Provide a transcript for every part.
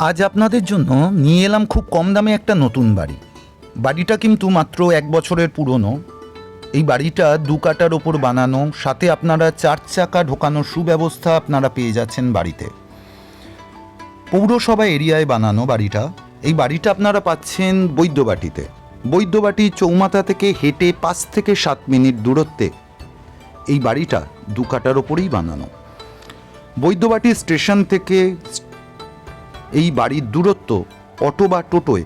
আজ আপনাদের জন্য নিয়ে এলাম খুব কম দামে একটা নতুন বাড়ি। বাড়িটা কিন্তু মাত্র এক বছরের পুরনো। এই বাড়িটা দু কাটার ওপর বানানো, সাথে আপনারা চার চাকা ঢোকানোর সুব্যবস্থা আপনারা পেয়ে যাচ্ছেন বাড়িতে। পৌরসভা এরিয়ায় বানানো বাড়িটা, এই বাড়িটা আপনারা পাচ্ছেন বৈদ্যবাটিতে। বৈদ্যবাটি চৌমাথা থেকে হেঁটে পাঁচ থেকে সাত মিনিট দূরত্বে। এই বাড়িটা দু কাটার ওপরেই বানানো। বৈদ্যবাটি স্টেশন থেকে এই বাড়ির দূরত্ব অটো বা টোটোয়।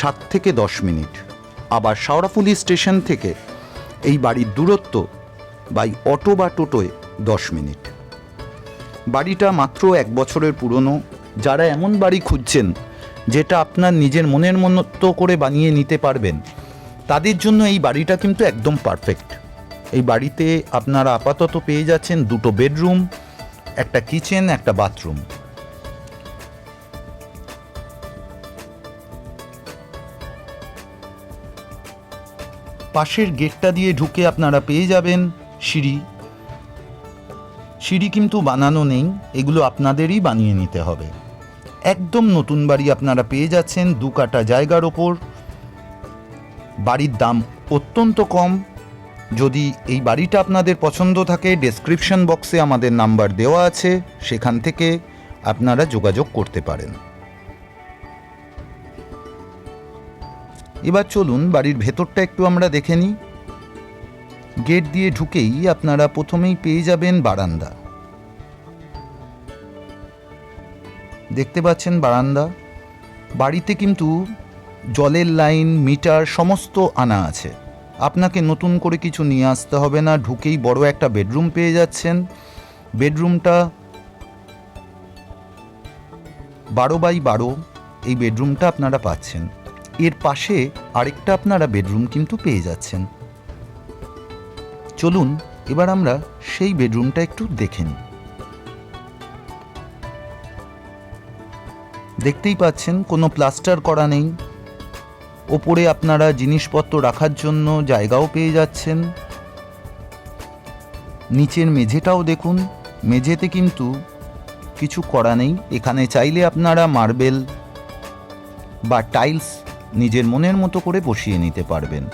সাত থেকে দশ মিনিট। আবার শাওড়াফুলি স্টেশন থেকে এই বাড়ির দূরত্ব বাই অটো বা টোটোয় দশ মিনিট। বাড়িটা মাত্র এক বছরের পুরনো। যারা এমন বাড়ি খুঁজছেন, যেটা আপনার নিজের মনের মতো করে বানিয়ে নিতে পারবেন, তাদের জন্য এই বাড়িটা কিন্তু একদম পারফেক্ট। এই বাড়িতে আপনারা আপাতত পেয়ে যাচ্ছেন দুটো বেডরুম, একটা কিচেন, একটা বাথরুম। পাশের গেটটা দিয়ে ঢুকে আপনারা পেয়ে যাবেন সিঁড়ি। সিঁড়ি কিন্তু বানানো নেই, এগুলো আপনাদেরই বানিয়ে নিতে হবে। একদম নতুন বাড়ি আপনারা পেয়ে যাচ্ছেন দু কাটা জায়গার ওপর। বাড়ির দাম অত্যন্ত কম। যদি এই বাড়িটা আপনাদের পছন্দ থাকে ডেসক্রিপশন বক্সে আমাদের নাম্বার দেওয়া আছে, সেখান থেকে আপনারা যোগাযোগ করতে পারেন। এবার চলুন বাড়ির ভেতরটা একটু আমরা দেখে নিই। গেট দিয়ে ঢুকেই আপনারা প্রথমেই পেয়ে যাবেন বারান্দা। দেখতে পাচ্ছেন বারান্দা। বাড়িতে কিন্তু জলের লাইন, মিটার, সমস্ত আনা আছে। আপনাকে নতুন করে কিছু নিয়ে আসতে হবে না, ঢুকেই বড় একটা বেডরুম পেয়ে যাচ্ছেন। বেডরুমটা বারো বাই বারো, এই বেডরুমটা আপনারা পাচ্ছেন। এর পাশে আরেকটা আপনারা বেডরুম কিন্তু পেয়ে যাচ্ছেন। চলুন, এবার আমরা সেই বেডরুমটা একটু দেখে নিই। দেখতেই পাচ্ছেন, কোনো প্লাস্টার করা নেই। ওপরে আপনারা জিনিসপত্র রাখার জন্য জায়গাও পেয়ে যাচ্ছেন। নিচের মেঝেটাও দেখুন, মেঝেতে কিন্তু কিছু করা নেই। এখানে চাইলে আপনারা মার্বেল বা টাইলস নিজের মনের মতো করে বসিয়ে নিতে পারবেন।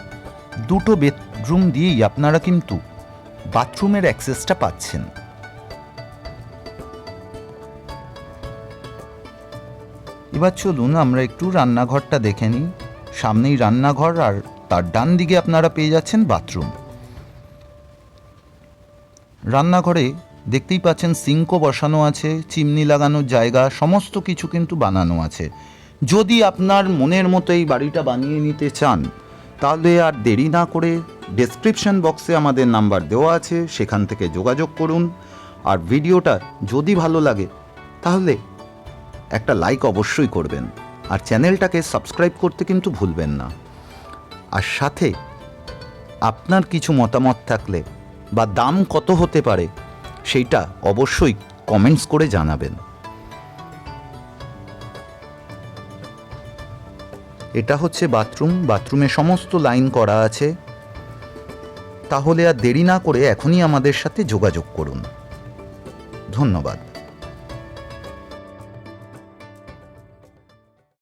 দুটো বেডরুম দিয়েই আপনারা কিন্তু বাথরুমের অ্যাক্সেসটা পাচ্ছেন। এবার চলুন আমরা একটু রান্নাঘরটা দেখে নিই। সামনেই রান্নাঘর আর তার ডান দিকে আপনারা পেয়ে যাচ্ছেন বাথরুম। রান্নাঘরে দেখতেই পাচ্ছেন সিঙ্কও বসানো আছে, চিমনি লাগানোর জায়গা, সমস্ত কিছু কিন্তু বানানো আছে। যদি আপনার মনের মতো এই বাড়িটা বানিয়ে নিতে চান, তাহলে আর দেরি না করে ডেসক্রিপশন বক্সে আমাদের নাম্বার দেওয়া আছে, সেখান থেকে যোগাযোগ করুন। আর ভিডিওটা যদি ভালো লাগে, তাহলে একটা লাইক অবশ্যই করবেন। আর চ্যানেলটাকে সাবস্ক্রাইব করতে কিন্তু ভুলবেন না। আর সাথে আপনার কিছু মতামত থাকলে বা দাম কত হতে পারে, সেইটা অবশ্যই কমেন্টস করে জানাবেন। এটা হচ্ছে বাথরুম, বাথরুমে সমস্ত লাইন করা আছে। তাহলে আর দেরি না করে এখনই আমাদের সাথে যোগাযোগ করুন। ধন্যবাদ।